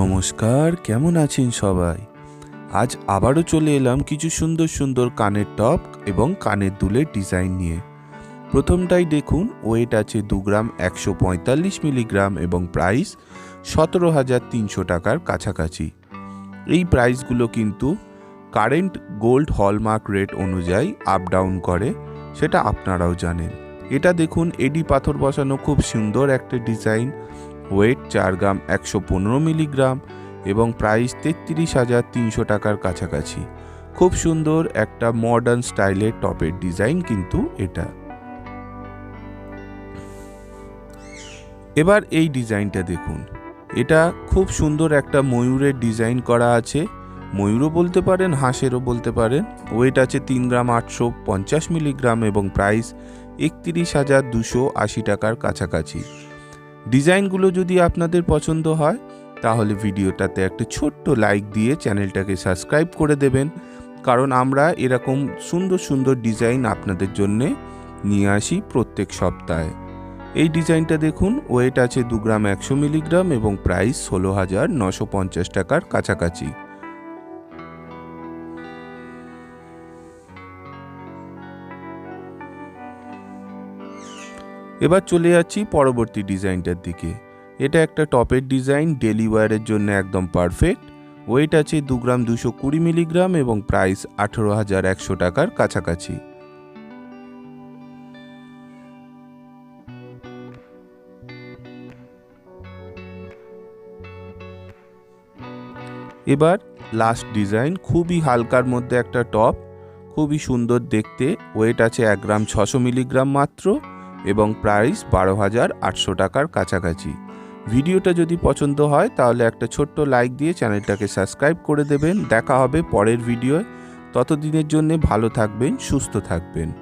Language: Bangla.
নমস্কার, কেমন আছেন সবাই? আজ আবারও চলে এলাম কিছু সুন্দর সুন্দর কানের টপ এবং কানের দুলের ডিজাইন নিয়ে। প্রথমটাই দেখুন, ওয়েট আছে দু গ্রাম একশো পঁয়তাল্লিশ মিলিগ্রাম এবং প্রাইস সতেরো হাজার তিনশো টাকার কাছাকাছি। এই প্রাইসগুলো কিন্তু কারেন্ট গোল্ড হলমার্ক রেট অনুযায়ী আপ ডাউন করে, সেটা আপনারাও জানেন। এটা দেখুন, এডি পাথর বসানো খুব সুন্দর একটা ডিজাইন। ওয়েট চার গ্রাম একশো পনেরো মিলিগ্রাম এবং প্রাইস তেত্রিশ হাজার তিনশো টাকার কাছাকাছি। খুব সুন্দর একটা মডার্ন স্টাইলের টপের ডিজাইন কিন্তু এটা। এবার এই ডিজাইনটা দেখুন। এটা খুব সুন্দর একটা ময়ূরের ডিজাইন করা আছে। ময়ূরও বলতে পারেন, হাঁসেরও বলতে পারেন। ওয়েট আছে তিন গ্রাম আটশো পঞ্চাশ মিলিগ্রাম এবং প্রাইস একত্রিশ হাজার দুশো আশি টাকার কাছাকাছি। ডিজাইনগুলো যদি আপনাদের পছন্দ হয়, তাহলে ভিডিওটাতে একটা ছোট্ট লাইক দিয়ে চ্যানেলটাকে সাবস্ক্রাইব করে দেবেন। কারণ আমরা এরকম সুন্দর সুন্দর ডিজাইন আপনাদের জন্যে নিয়ে আসি প্রত্যেক সপ্তাহে। এই ডিজাইনটা দেখুন, ওয়েট আছে দু গ্রাম একশো মিলিগ্রাম এবং প্রাইস ষোলো হাজার নশো পঞ্চাশ টাকার কাছাকাছি। এবার চলে যাচ্ছি পরবর্তী ডিজাইনটার দিকে। এটা একটা টপের ডিজাইন, ডেলি ওয়ারের জন্য একদম পারফেক্ট। ওয়েট আছে দু গ্রাম দুশো কুড়ি মিলিগ্রাম এবং প্রাইস আঠেরো হাজার একশো টাকার কাছাকাছি। এবার লাস্ট ডিজাইন খুবই হালকার মধ্যে একটা টপ খুবই সুন্দর দেখতে। ওয়েট আছে এক গ্রাম ছশো মিলিগ্রাম মাত্র। এবং প্রাইস বারো হাজার আটশো টাকার কাছাকাছি। ভিডিওটা যদি পছন্দ হয়, তাহলে একটা ছোট্ট লাইক দিয়ে চ্যানেলটাকে সাবস্ক্রাইব করে দেবেন। দেখা হবে পরের ভিডিওয়। ততদিনের জন্য ভালো থাকবেন, সুস্থ থাকবেন।